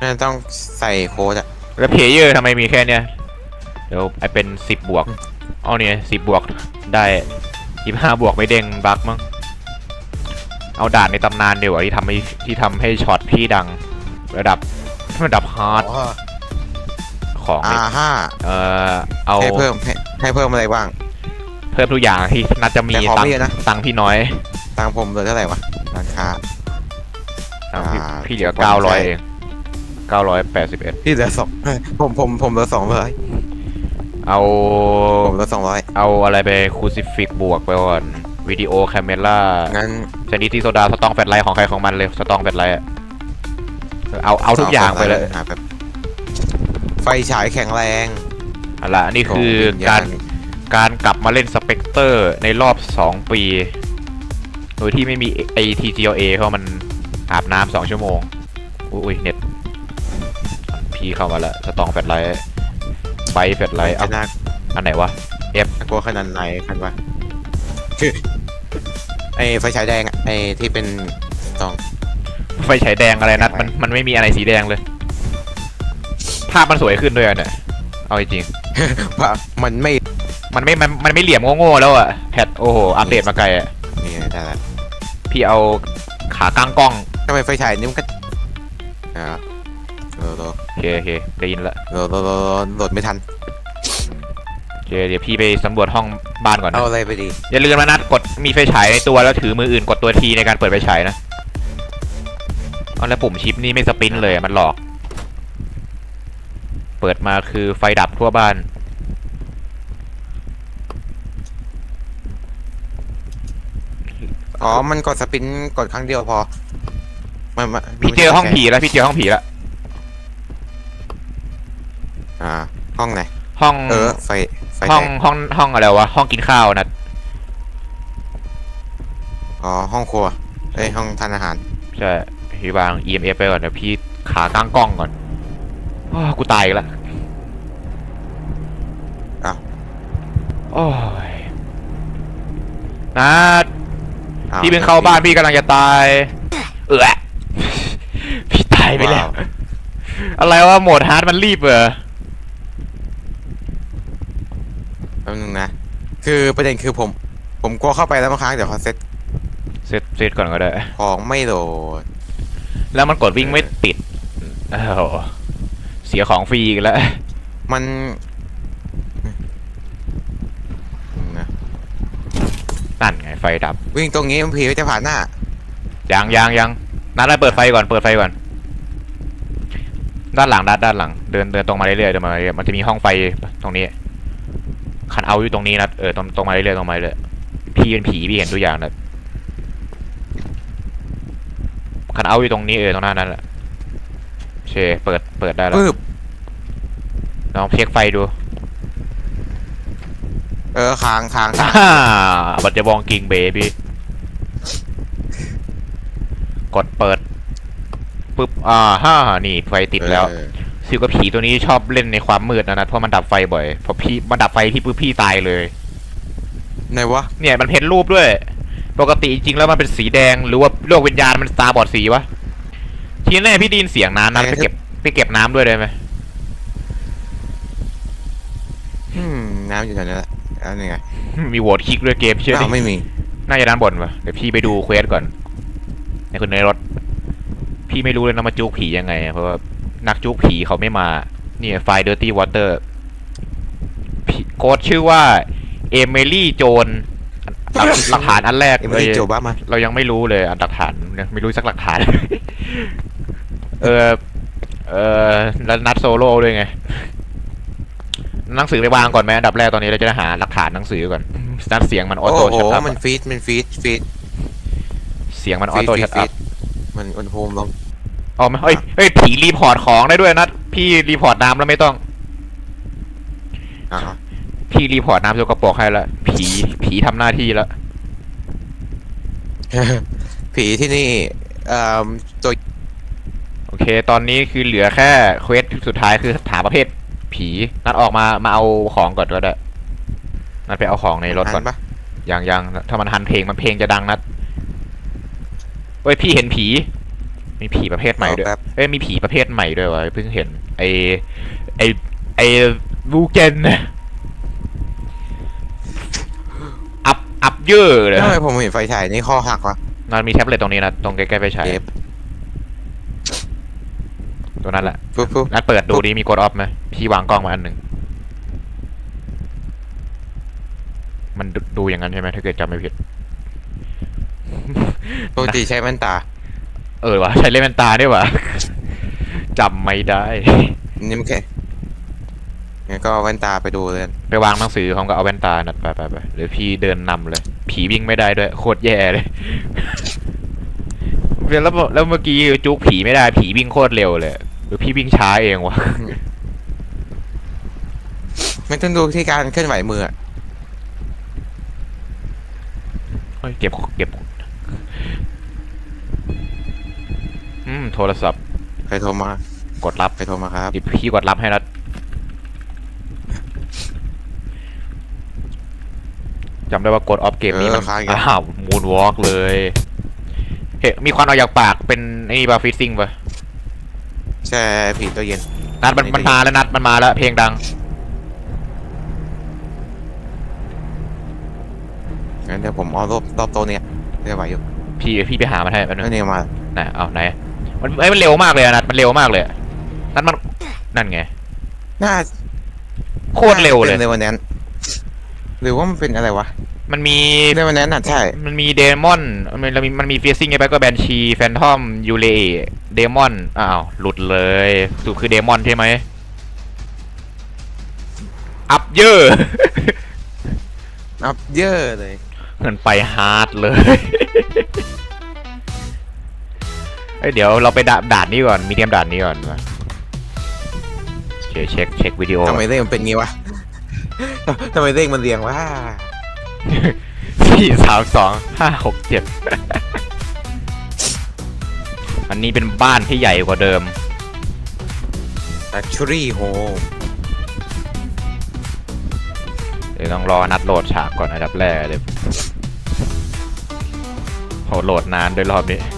น่าจะต้องใส่โค้ดอะแล้วเพลเยอร์ทำไมมีแค่เนี้ยเดี๋ยวไอเป็นสิบบวกเอาเนี่ยสิบบวกได้ยี่ห้าบวกไม่เด้งบักมั้งเอาด่านในตำนานเดี๋ยวาที่ทำให้ที่ทำให้ช็อตพี่ดัง ระดับระดับฮาร์ดอ๋อของอ่าในห้าเอ่อเอาให้เพิ่มให้ให้เพิ่มอะไรบ้าง เพิ่มทุกอย่างที่น่าจะมีแต่ของตังไม่ค์เยอะนะ ตังค์พี่น้อยตังค์ผมเหลือเท่าไหร่วะราคา ตังค์พี่อ่าพี่เหลือผมเก้าร้อยใช่เอง เก้าร้อยแปดสิบเอ็ดพี่เหลือสองผมผมผมเหลือสองร้อยเอาผมเหลือสองร้อยเอาอะไรไปคูซิฟิกบวกไปก่อนวิดีโอแคมเมล่างั้นชนิดที่โซดาสตองแฟลชไลท์ของใครของมันเลยสตองแฟลชไลท์อะเอาเอาทุกอย่างไปเลยหาแบบไฟฉายแข็งแรงเอะล่ะนี่คือของวิญญาณการการกลับมาเล่นสเปกเตอร์ในรอบ 2 ปี โดยที่ไม่มีไอ TGLA เพราะมันอาบน้ำสองชั่วโมง อุ้ยเน็ต พี่เข้ามาแล้วสตองแฟลชไลท์ไฟแฟลชไลท์จะเอาน่าอันไหนวะน่ากลัวขนาดไหนคันวะคือไอไฟฉายแดงอะไอที่เป็นสองไฟฉายแดงอะไรนัดมันมันไม่มีอะไรสีแดงเลย ภาพมันสวยขึ้นด้วยอะเนี่ยเอาจริงว่ามันไม่ๆมันไม่มันมันไม่เหลี่ยมโง่ๆแล้วอะแพทโอ้โหอัปเดตมาไกลอะนี่ได้ละพี่เอาขากลางกล้องทำไมไฟฉายนี่มันก็ อ่าโหลดโอเคโอเคได้ยินละโหลดโหลดโหลดโหลดไม่ทัน โอเคเดี๋ยวพี่ไปสำรวจห้องบ้านก่อนเอานะ อะไรไปดี อย่าลืมนะนัดกดมีไฟฉายในตัวแล้วถือมืออื่นกดตัวทีในการเปิดไฟฉายนะเอาแล้วปุ่มชิปนี่ไม่สปรินต์เลยอะมันหลอก เปิดมาคือไฟดับทั่วบ้าน อ๋อ มันกดสปินกดครั้งเดียวพอมันมันพี่เจอห้องผีแล้วพี่เจอห้องผีแล้ว อ่า ห้องไหน ห้องเออ ไฟ ไฟห้องแดงห้องห้องอะไรวะห้องกินข้าวนะอ๋อ ห้องครัว เอ้ย ห้องทานอาหาร ใช่พี่วาง EMF ไปก่อนเดี๋ยวพี่ขากลางกล้องก่อนอ้าวกูตายอีกแล้วอ้าว โอ้ยนัด อ้าวพี่เพิ่งเข้าบ้านพี่กำลังจะตาย เออพี่ตายไปแล้ว ว้าว อะไรวะโหมดฮาร์ดมันรีบเหรอ แป๊บนึงนะ คือประเด็นคือผม ผมกลัวเข้าไปแล้วบางครั้งเดี๋ยวเขาเซ็ตเซตเซตก่อนก็ได้ ของไม่โหลด แล้วมันกดวิ่งไม่ติดโอ้โหเสียของฟรีอีกแล้ว มันนะนั่นไงไฟดับ วิ่งตรงนี้มันผีจะผ่านหน้า ยังยังยังนัดได้เปิดไฟก่อนเปิดไฟก่อน ด้านหลังด้านด้านหลัง เดินเดินตรงมาเรื่อยๆเดินมาเรื่อยๆมันจะมีห้องไฟตรงนี้ คันเอาอยู่ตรงนี้นะเออตรงตรงมาเรื่อยๆตรงมาเรื่อยๆพี่เป็นผีพี่เห็นทุกอย่างนะคันเอาอยู่ตรงนี้เออตรงหน้านั้นแหละโอเคเปิดเปิดได้แล้วปึ๊บลองเช็คไฟดู เออค้างค้างค้างอ่าบัตจะบองกิงเบบี้กดเปิดปุ๊บอ่าฮ่านี่ไฟติดแล้ว เออ ซิลกับผีตัวนี้ชอบเล่นในความมืดนะนะเพราะมันดับไฟบ่อยพอพี่มันดับไฟที่ปุ๊บพี่ตายเลย ไหนวะ เนี่ยมันเพ้นรูปด้วย ปกติจริงๆแล้วมันเป็นสีแดงหรือว่าโลกวิญญาณมันตาบอดสีวะทีแน่พี่ไดยินเสียงน้ำนะไปเก็บไปเก็บน้ำด้วยได้ไหมอืมน้ำอยู่แถวนี้แหละแล้วนี่ไงมีโหวตคลิกด้วยเกมเชื่ออ้าดิวไม่มี น่าจะด้านบนวะเดี๋ยวพี่ไปดูเควสก่อนในคนในรถ พี่ไม่รู้เลยนะมาจุกผียังไงเพราะว่า นักจุกผีเขาไม่มา เนี่ยไฟ Dirty Water ผีโค้ดชื่อว่า เอเมลี่โจนหลักฐานอันแรกเอ็มไม่ได้โจบ้ามาเรายังไม่รู้เลยอันหลักฐานไม่รู้สักหลักฐาน เออเออแล้วนัดโซโล่ด้วยไง หนังสือไปวางก่อนไหมอันดับแรกตอนนี้เราจะหาหลักฐานหนังสือก่อนนัดเสียงมันออโต้ชัดอัพมันฟีดมันฟีดฟีดเสียงมันออโต้ชัดอัพมันอุณหภูมิลง อ๋อไม่เฮ้ยเฮ้ยผีรีพอร์ตของได้ด้วยนัดพี่รีพอร์ตน้ำแล้วไม่ต้อง อ่าพี่รีพอร์ตน้ำสกปรกให้ละผีผีทำหน้าที่แล้วผีที่นี่เอ่อตัวโอเค ตอนนี้คือเหลือแค่เควสสุดท้ายคือถามประเภท ผีนัดออกมามาเอาของก่อนก็ได้นัดไปเอาของในรถก่อนปะยังยังถ้ามันหันเพลงมันเพลงจะดังนัดเฮ้ยพี่เห็นผี มีผีประเภทใหม่ด้วยเอาแป๊บเอ้ยมีผีประเภทใหม่ด้วยวะเพิ่งเห็น ไอไอไอวูเกนอัพอัพเยอะเลยทำไมผมเห็นไฟฉายนี่ข้อหักวะมันมีแท็บเล็ตตรงนี้นะตรงใกล้ๆไปฉายเจ็บตรงนั้นแหละปุ๊บปุ๊บนัดเปิดดูดิมีกดออฟไหมพี่วางกล้องมาอันหนึ่งมันดูดูอย่างนั้นใช่ไหมถ้าเกิดจำไม่ผิดปกติใช้แว่นตา เออวะใช้เลนส์แว่นตาด้วยวะจำไม่ได้ นี่มันแค่งั้นก็เอาแว่นตาไปดูเลยไปวางหนังสือเขาก็เอาแว่นตานัดไปไปไปหรือพี่เดินนำเลย ผีวิ่งไม่ได้ด้วย โคตรแย่เลย แล้วแล้วเมื่อกี้จุกผีไม่ได้ ผีวิ่งโคตรเร็วเลย หรือพี่วิ่งช้าเองวะ ไม่ต้องดูที่การเคลื่อนไหวมืออะเฮ้ยเก็บเก็บ อืมโทรศัพท์ใครโทรมา กดรับใครโทรมาครับดิพี่กดรับให้นัดจำได้ว่ากดออฟเกมนี้มันเออค้างอีกแล้ว อ้าวมูนวอล์กเลยเฮ้ยมีควันออกจากปากเป็นไอ้นี่ปะฟิซซิ่งปะใช่ผีตัวเย็น นัดมันไม่มันได้มาแล้วนัดมันมาแล้วเพลงดัง งั้นเดี๋ยวผมเอารอบรอบโต๊ะเนี้ยไม่ไหวอยู่พี่พี่ไปหามันให้แป๊บนึงนั่นเองมาไหนเอาไหน มันเอ้ยมันเร็วมากเลยอะนัดมันเร็วมากเลยอะนัดมันนั่นไง น่าโคตรเร็วเลยป็นในวันนั้น หรือว่ามันเป็นอะไรวะ มันมี ในวันนั้นน่ะใช่ มันมีเดมอนมันมันมีมันมีฟิซซิ่งไงไปก็แบนชีแฟนทอมยูเลเดมอน อ้าว หลุดเลยสรุดคือเดมอนใช่ไหม อัพเยอะ อัพเยอะเลย เหมือนไปฮาร์ดเลย เอ้ยเดี๋ยวเราไปด่าด่านนี้ก่อนมีเดียมด่านนี้ก่อนมาเช็คเช็คเช็ควิดีโอทำไมเลขมันเป็นงี้วะทำไมเลขมันเรียงวะสี่สามสองห้าหกเจ็ดอันนี้เป็นบ้านที่ใหญ่กว่าเดิม Actually Home เดี๋ยวต้องรอนัดโหลดฉากก่อนอันดับแรกเลยโหโหลดนานด้วยรอบนี้ชุบ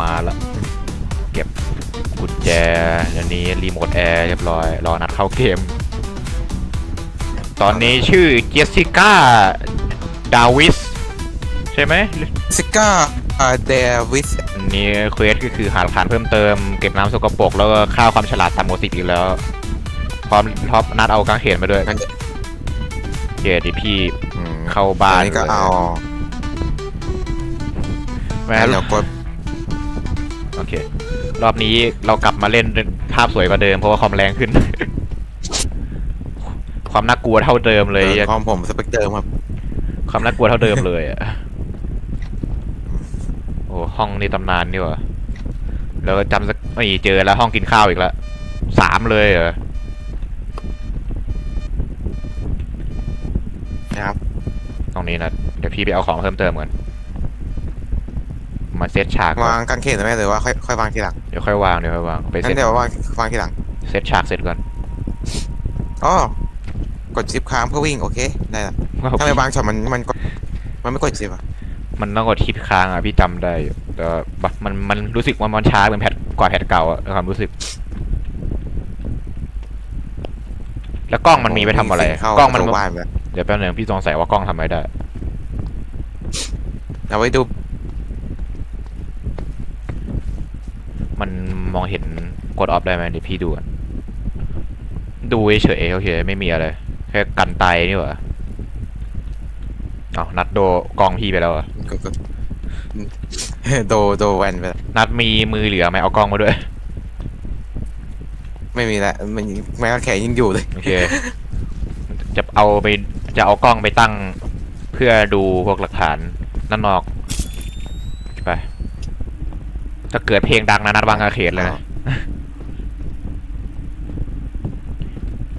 มาละเก็บกุญแจอันนี้รีโมทแอร์เรียบร้อย รอนัดเข้าเกม ตอนนี้ชื่อเจสสิก้า ดาวิส ใช่ไหมซิก้าเดวิสอันนี้เควสก็คือหาหลักฐานเพิ่มเติม เก็บน้ำสกปรกแล้วก็ค่าความฉลาดตามโมสิบอีกแล้ว พร้อมท็อปนัดเอากางเขนมาด้วยงั้นเดี๋ยวดิพี่เข้าบ้านอันนี้ก็เอา แม่แล้วเดี๋ยวกด โอเค รอบนี้เรากลับมาเล่นภาพสวยกว่าเดิมเพราะว่าความแรงขึ้น ความน่ากลัวเท่าเดิมเลยออคอมผมสเปกเตอร์ครับ ความน่ากลัวเท่าเดิมเลยอะโอ้ห้องในตำนานนี่หวะแล้วก็จำสักไม่เจอแล้วห้องกินข้าวอีกแล้วสามเลยเหรอนะครับ ตรงนี้นะเดี๋ยวพี่ไปเอาของเพิ่มเติมก่อน มาเซตฉากก่อวางนกางเขนหรือไม่หรือว่าค่อยค่อยวางทีหลังเดี๋ยวค่อยวางเดี๋ยวค่อยวางไปงั้เซนตเดี๋ยววางวางทีหลังเซตฉากเสร็จก่อนอ๋อกดชิปค้างเพื่อวิ่งโอเคได้ละถ้าไม่บางช็อตมันมันกดมันไม่กดชิปอะมันต้องกดทิปค้างอะพี่จำได้อยู่แต่ว่าแบบมันมันรู้สึกว่ามันช้าเหมือนแพทกว่าแพทเก่าอะในความรู้สึก แล้วกล้องมันมีไปทำอะไรเข้ากล้องมัน เข้าบ้านไปเดี๋ยวแป๊บนึงพี่สงสัยว่ากล้องทำอะไรได้ เอาไว้ดู มันมองเห็นกดออฟได้ไหมเดี๋ยวพี่ดูก่อนดูเฉยๆโอเคไม่มีอะไร แค่กันไตนี่หว่าเอานัดโดกล้องพี่ไปแล้วเหรอะกดกดโดโดแวนไปละนัดมีมือเหลือไหมเอากล้องมาด้วย ไม่มีละมันแม้กางแขนยังอยู่เลย โอเค จะเอาไปจะเอากล้องไปตั้ง เพื่อดูพวกหลักฐานนั่นนอก ไป ถ้าเกิดเพลงดังนะนัดวางอาเขตเลยนะ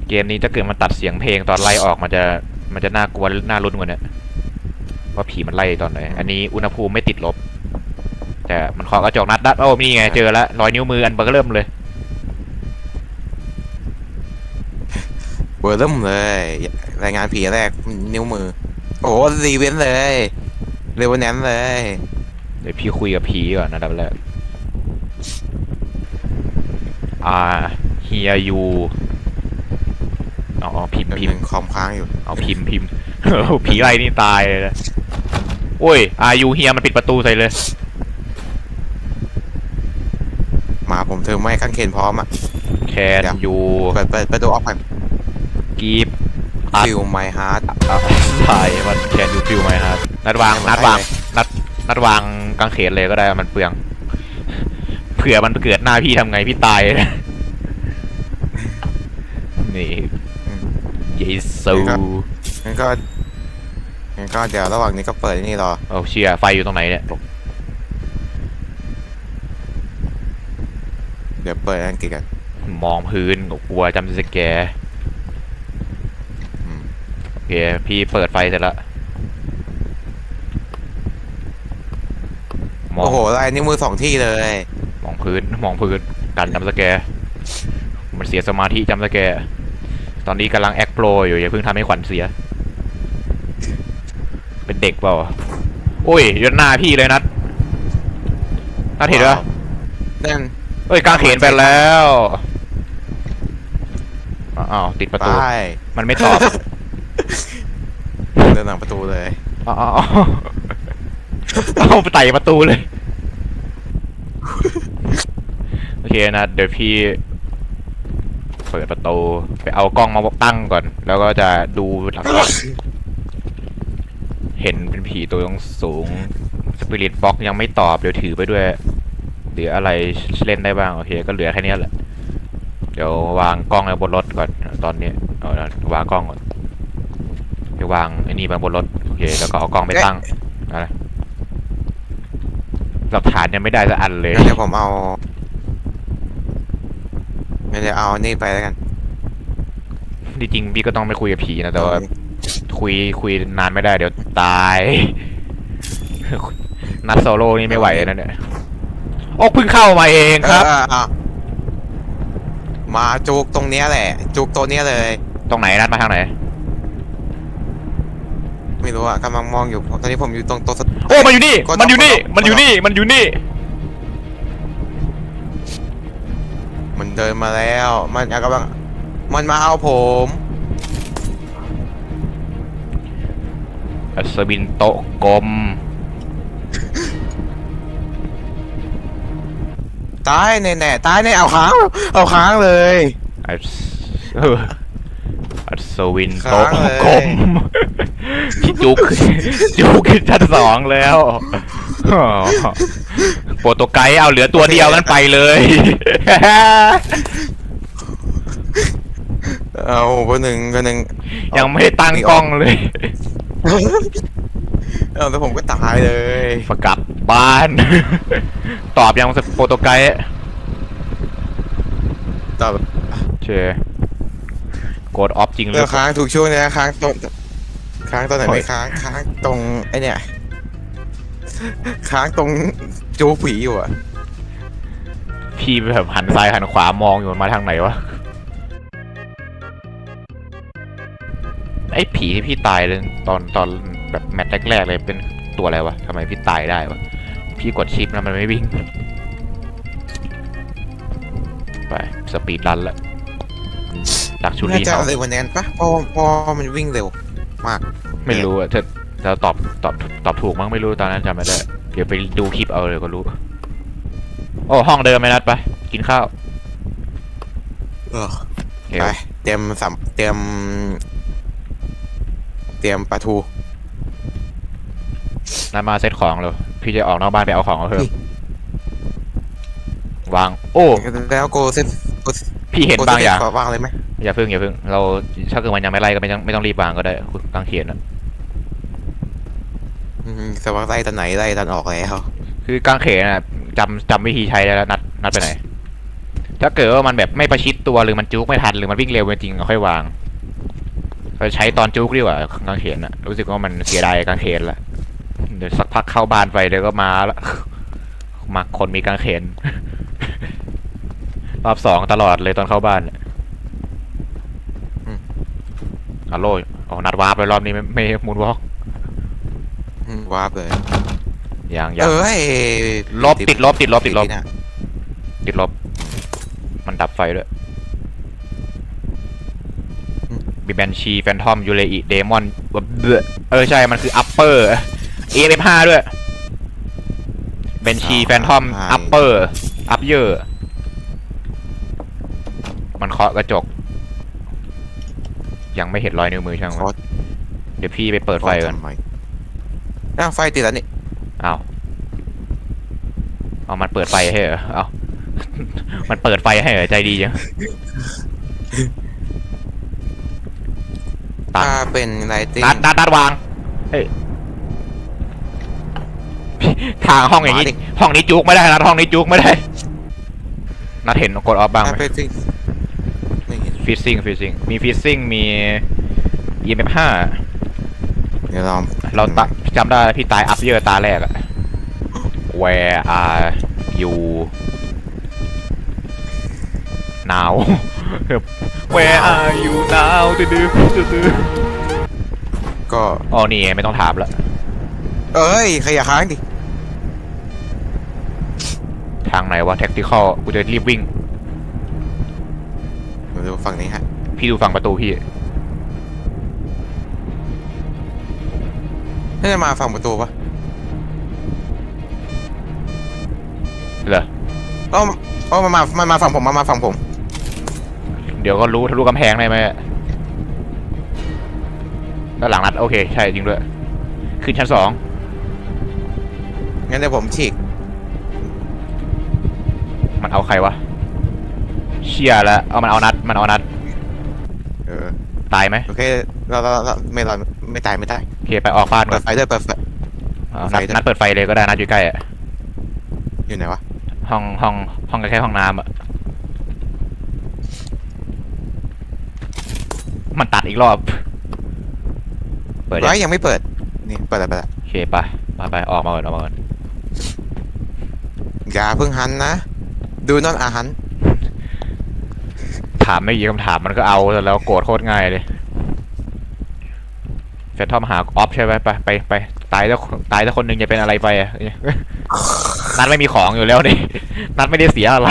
เกมนี้ถ้าเกิดมันตัดเสียงเพลงตอนไล่ออกมันจะมันจะน่ากลัวน่ารุนกว่าเนี้ยว่าผีมันไล่ตอนไหนอันนี้อุณหภูมิไม่ติดลบ แต่มันเคาะกระจกนัดดัดโอ้นี่ไงเจอแล้วรอยนิ้วมืออันเบอร์เริ่มเลยเบอร์เริ่มเลย รายงานผีแรกนิ้วมือ โอ้รีเวนเลยเรวันแนนเลย เดี๋ยวพี่คุยกับผีก่อนนะดับแรก อ่า hear you อ๋อพิมพ์เดี๋ยวพิหมนึ่พ์งคอมค้างอยู่เอาพิมพ์พิมพ์ผีไรนี่ตายเลยนะโอ้ยอายุเฮียมันปิดประตูใส่เลยมาผมถือไม้ขั้นเขนพร้อมอะแคนเดี๋ยวยูเปิดเปิดเปิดตัวออกไปกีบอัดฟิลไมฮาร์ดใช่มันแคนยูฟิวไหมครับนัดวางให้มันนัดวางให้เลยนัดนัดวางกางเขนเลยก็ได้มันเปลือง เผื่อมันเกิดหน้าพี่ทำไงพี่ตายนี่เยซูงั้นก็งั้นก็เดี๋ยวระหว่างนี้ก็เปิดนี่รอเอาเชียไฟอยู่ตรงไหนเนี่ยเดี๋ยวเปิดอังกฤษกันมองพื้นกลัวจำสแกร์อืมโอเคพี่เปิดไฟเสร็จแล้วมองโอ้โหลายนิ้วมือสองที่เลยมอง พื้นมองพื้นกันจำสแกร์มันเสียสมาธิจำสแกร์ตอนนี้กำลังแอคโปรอยู่อย่าเพิ่งทำให้ขวัญเสีย เป็นเด็กเปล่าโอ้ยยนหน้าพี่เลยนัดนัดเห็นปะว้าวนั่นเอ้ยกางเขนไปแล้วอ้าวติดประไปตูมันไม่ตอบเดินหลังประตูเลยอ๋อเอาไปไต่ประตูเลย โอเคนะ เดี๋ยวพี่เปิดประตูไปเอากล้องมาตั้งก่อน แล้วก็จะดูหลักเห็นเป็นผีตัวสูงสปิริตบ็อกยังไม่ตอบ เดี๋ยวถือไปด้วยเหลืออะไรเล่นได้บ้าง โอเค ก็เหลือแค่นี้แหละ เดี๋ยววางกล้องไว้บนรถก่อน ตอนนี้เอาวางกล้องก่อนไปวางไอ้นี่ไว้บนรถโอเคแล้วก็เอากล้องไปตั้งอะไรหลักฐานยังไม่ได้สักอันเลยเดี๋ยวผมเอา งั้นเดี๋ยวเอานี่ไปแล้วกันที่จริงพี่ก็ต้องไปคุยกับผีนะแต่ว่าคุยคุยนานไม่ได้เดี๋ยวตาย นัดโซโล่นี่ไม่ไหวนะเนี่ยโอ้เพิ่งเข้ามาเองครับ เออเอามาจุกตรงเนี้ยแหละ จุกตัวเนี้ยเลย ตรงไหนนัดมาทางไหน ไม่รู้อะกำลังมองอยู่ตอนนี้ผมอยู่ตรงโต๊ะส โอ้มันอยู่นี่ กดมันอยู่นี่ กด มันอยู่นี่ มันอยู่นี่ มันเดินมาแล้ว มันกำลังมันมาเอาผมอัศวินโต๊ะกลมตายแน่แน่ๆตายแน่เอาค้างเอาค้างเลยอัศเอออัศวินโต๊ะค้างเลยกลมพี่จุกจุกขึ้นชั้นสองแล้วอ๋อ โปรโตไกด์เอาเหลือตัวเดียวกันไปเลย เอาคนหนึ่งคนหนึ่งยังไม่ได้ตั้งกล้องเลยเอาแล้วผมก็ตายเลยฝากลับบ้าน ตอบยังโปรโตไกด์ตอบเชกดออฟจริงหรืเรื่อองค้างถูกช่วงนะค้างตรงค้างตอนไหนไม่ค้างค้างตรงไอเนี่ย ค้างตรง จูผีอยู่อะพี่แบบหันซ้ายหันขวามองอยู่มันมาทางไหนวะ ไอ้ผีที่พี่ตายเลยตอนตอนแบบแมตช์แรกๆเลยเป็นตัวอะไรวะทำไมพี่ตายได้วะ พี่กดชิปแล้วมันไม่วิ่ง ไป สปีดรันละดักชุน่าลีจะเขา เร็วกว่านั้นปะเพราะเพราะมันวิ่งเร็ว มาก ไม่รู้อะเธอเราตอบตอบตอบถูกมั้งไม่รู้ตอนนั้นจำไม่ได้ เดี๋ยวไปดูคลิปเอาเลยก็รู้ โอ้ห้องเดิมไหมนัดไปกินข้าวเออเดี๋ยวไปเตรียมสัมเตรียม เตรียมปลาทูนัดมาเซตของเลยพี่จะออกนอกบ้านไปเอาของมาเพิ่มนี่วาง โอ้ แล้วโกเซตโกพี่เห็นบางอย่าง ขวางเลยไหมอย่าเพิ่งอย่าเพิ่ง เราถ้าเกิดมันยังไม่ไล่ก็ไม่ต้องไม่ต้องรีบวางก็ได้คุณกางเขนอะ อืมสว่างไล่ตอนไหนไล่ตอนออกแล้วคือกางเขนอะจำจำวิธีใช้ได้แล้วนัดนัดไปไหน ถ้าเกิดว่ามันแบบไม่ประชิดตัวหรือมันจุกไม่ทันหรือมันวิ่งเร็วจริงๆก็ค่อยวางเราใช้ตอนจุกดีกว่ากางเขนอะรู้สึกว่ามันเสียดายกางเขนละเดี๋ยวสักพักเข้าบ้านไปเดี๋ยวก็มาละมาคนมีกางเขนรอบสองตลอดเลยตอนเข้าบ้านเนี่ยฮัลโหลอ๋อนัดวาร์ปไปรอบนี้ไม่ไม่มูนวอล์ก อืมวาร์ปเลยอย่างอย่างเอ้ยลบติดลบติดลบติดลบนะติดลบมันมันดับไฟด้วยมีแบนชีแฟนทอมยูเลอิเดมอนเออใช่มันคืออัปเปอร์เอฟห้าด้วยเบนชีแฟนทอมอัปเปอร์อัปเยอร์มันเคาะกระจก ยังไม่เห็นรอยนิ้วมือช่างมันเคาะเดี๋ยวพี่ไปเปิดไฟก่อนทำม อ้าวไฟติดแล้วนี่อ้าวเอามันเปิดไฟให้เหรอเอามันเปิดไฟให้เหรอใจดีจังตัดถ้าเป็นไลติ้งนัดนัดนัดวางเฮ้ยทางห้องอย่างนี้ห้องนี้จุกไม่ได้นัดห้องนี้จุกไม่ได้นัดเห็นกดออฟบ้างไหถ้ามเป็นซิงไม่เห็นฟิซซิ่งฟิซซิ่งมีฟิซซิ่งมี EMF ห้าเดี๋ยวลอง เราตะจำได้พี่ตายอัพเยอร์ตาแรกอะ Where are you now Where are you now ดื้อดื้อดื้อก็อ๋อนี่ไงไม่ต้องถามละเอ้ยขยะค้างดิ ทางไหนวะ tactical กูจะรีบวิ่งมาดูฝั่งนี้ฮะ พี่ดูฝั่งประตูพี่ น่าจะมาฝั่งประตูปะเหรออ๋ออ๋อมามามามาฝั่งผมมามาฝั่งผม เดี๋ยวก็รู้ทะลุกำแพงได้ไหมด้านหลังนัดโอเค ใช่จริงด้วย ขึ้นชั้นสอง งั้นเดี๋ยวผมฉีก มันเอาใครวะ เชียแล้วเอามันเอานัด มันเอานัด เออ ตายไหม โอเคเราเราเราไม่เราไม่ตายไม่ตายโอเคไปออกบ้านก่เปิอนดไฟด้วยเปิดไฟเอาไฟนัดด้วย นัดเปิดไฟเลยก็ได้นัดอยู่ใกล้อะอยู่ไหนวะห้องห้องห้องใกล้ๆห้องน้ำอะมันตัดอีกรอบ เปิดยังร้อยยังไม่เปิดนี่เปิดแล้วเปิดแล้วโอเคไปไปไปออกมาก่อนออกมาก่อนอย่าเพิ่งหันนะดูนอนอาหันถามไม่กี่คำถามมันก็เอาแล้วโกรธโคตรง่ายเลย แฟนทอมหาออฟใช่ไหมไปไปไปตายแล้วตายแล้วคนหนึ่งจะเป็นอะไรไปอะนัดไม่มีของอยู่แล้วนี่นัดไม่ได้เสียอะไร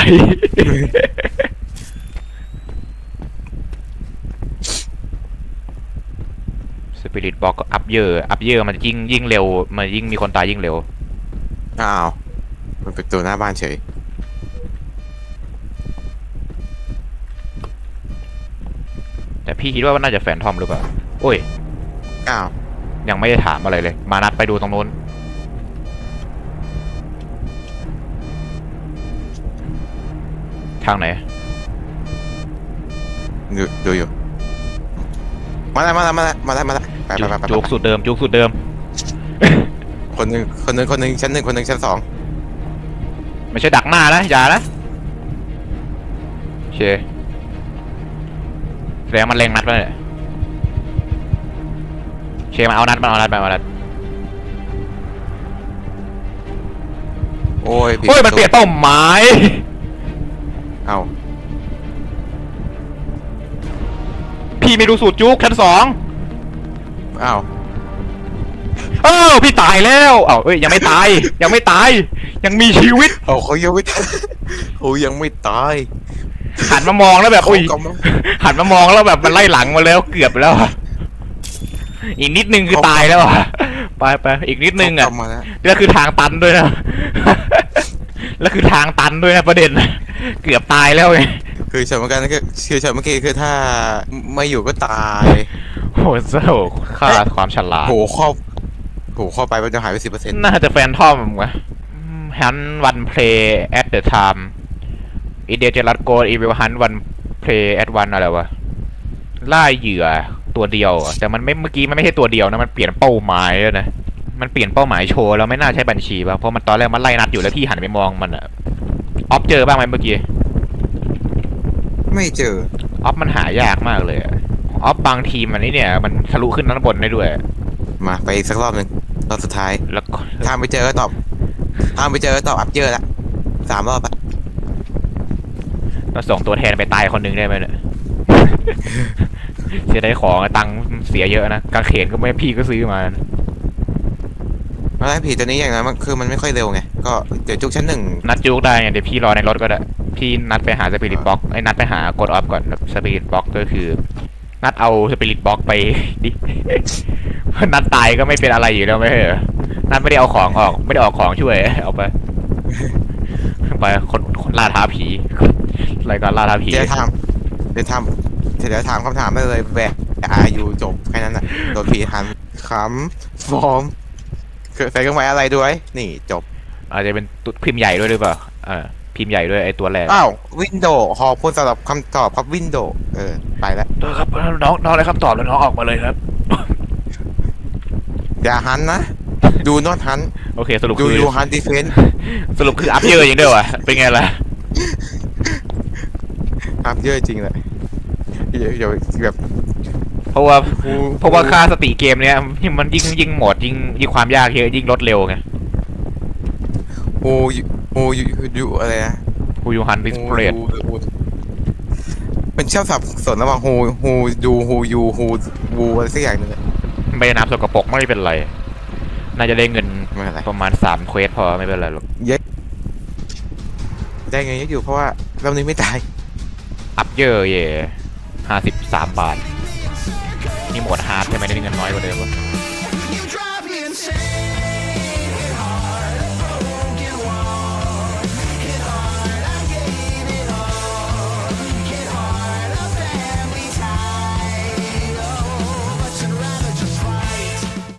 สปิริตบอกอัพเยอร์อัพเยอร์มันยิ่งยิ่งเร็ว มันยิ่งมีคนตายยิ่งเร็ว อ้าว มันเป็นตัวหน้าบ้านเฉยแต่พี่คิดว่ามันน่าจะแฟนทอมหรือเปล่า โอ้ย อ้าวยังไม่ได้ถามอะไรเลย มานัดไปดูตรงนู้น ทางไหน ดูดูอยู่ มาแล้วมาแล้วมาแล้วมาแล้วมาแล้วไปไปไปไปจุกสุดเดิม จุกสุดเดิม คนหนึ่งคนหนึ่งคนหนึ่งชั้นหนึ่งคนหนึ่งชั้นสองไม่ใช่ดักหน้านะอย่านะโอเคแสดงมันเล็งนัดไปเลยโอ เคมันเอานัดมันเอานัดมันเอานัดโอ้ยผิดโอ้ยมันเปลี่ยนเป้าหมายเอาพี่ไม่ดูสูตรจุกชั้นสองอ้าวเอ้าพี่ตายแล้วเอ้าเอ้ยยังไม่ตาย ยังไม่ตาย ยังมีชีวิตเอาเขายังไม่ตายเขายังไม่ตายหันมามองแล้วแบบอุ้ยเขากำลังหันมามองแล้วแบบมันไล่หลังมาแล้วเกือบแล้ว อะอีกนิดนึงคือตายแล้วอะไปไปอีกนิดนึงอะเขากำมาแล้วแล้วคือทางตันด้วยนะแล้วคือทางตันด้วยนะประเด็นน่ะเกือบตายแล้วไงคือฉันเมื่อกี้คือคือฉันเมื่อกี้คือถ้าไม่อยู่ก็ตายโหโซ่ค่าความฉลาดโหครอบโหเข้าไปมันจะหายไปสิบเปอร์เซ็นต์น่าจะแฟนทอมวะฮันวันเพลย์ at the time อีเดียเจลัดโกอีวิลฮันวันเพลย์ at วันอะไรวะล่าเหยื่อ ตัวเดียวอะแต่มันไม่เมื่อกี้มันไม่ใช่ตัวเดียวนะมันเปลี่ยนเป้าหมายแล้วนะมันเปลี่ยนเป้าหมายโชว์แล้วไม่น่าใช่บัญชีป่ะเพราะมันตอนแรกมันไล่นัดอยู่แล้วพี่หันไปมองมันอะออฟเจอบ้างไหมเมื่อกี้ไม่เจอออฟมันหายากมากเลยอะออฟบางทีมมันนี่เนี่ย มันทะลุขึ้นด้านบนได้ด้วย มาไปอีกสักรอบหนึ่งรอบสุดท้ายแล้วก็ถ้าไม่เจอก็ตอบถ้าไม่เจอก็ตอบอัพเยอะละสามรอบอะเราส่งตัวแทนไปตายคนหนึ่งได้ไหมเนี่ย เสียได้ของอะตังค์เสียเยอะนะกางเขนก็ไม่พี่ก็ซื้อมาอะไรผีตัวนี้อย่างนั้นมันคือมันไม่ค่อยเร็วไง ก็เดี๋ยวจุกชั้นหนึ่งนัดจุกได้ไงเดี๋ยวพี่รอในรถก็ได้พี่นัดไปหาสปิริตบ็อกไอ้นัดไปหากดออฟก่อนสปิริตบ็อกก็คือ นัดเอาสปิริตบ็อกไปดินัดตายก็ไม่เป็นอะไรอยู่แล้วไม่ใช่เหรอนัดไม่ได้เอาของออก ไม่ได้ออกของช่วยเอาไปไปคนคนล่าท้าผีรายการล่าท้าผีเดี๋ยวทำเดี๋ยวทำ เดี๋ยวถามคำถามได้เลยแบกอายุจบแค่นั้นน่ะโดนผีหันขำฟอร์มใส่เครื่องหมายอะไรด้วย นี่จบ อาจจะเป็นตุ๊ดพิมพ์ใหญ่ด้วยหรือเปล่าเออพิมพ์ใหญ่ด้วยไอ้ตัวแรกอ้าววินโดว์ขอบคุณสำหรับคำตอบครับวินโดว์เออ ไปแล้วตัวครับน้องน้องได้คำตอบแล้วน้องออกมาเลยครับ อย่าหันนะ ดูนอตหัน โอเค สรุปดูคือดูหันดีเฟนสรุปคืออัพเยอะอย่างเดียวอะเป็นไงล่ะครับเยอะจริงเลย เดี๋ยวเดี๋ยวแบบเพราะว่ากูเพราะว่าค่าสติเกมเนี้ยมันยิ่งยิ่งโหมดยิ่งยิ่งความยากเยอะยิ่งลดเร็วไงกูกูอยู่อยู่อะไรนะคูยูฮันดิสเพลตฮูฮูเป็นเช่าสับสนระหว่างฮูฮูดูฮูยูฮูวูอะไรสักอย่างหนึ่งอะไม่ได้นับสกปรกไม่เป็นไร น่าจะได้เงินไม่เป็นไรประมาณสามเควสพอไม่เป็นไรหรอกเยอะได้เงินเยอะอยู่เพราะว่าเรานี้ไม่ตายอัพเยอะเย่ ห้าสิบสามบาท นี่โหมดฮาร์ดใช่ไหมได้เงินน้อยกว่าเดิมวะ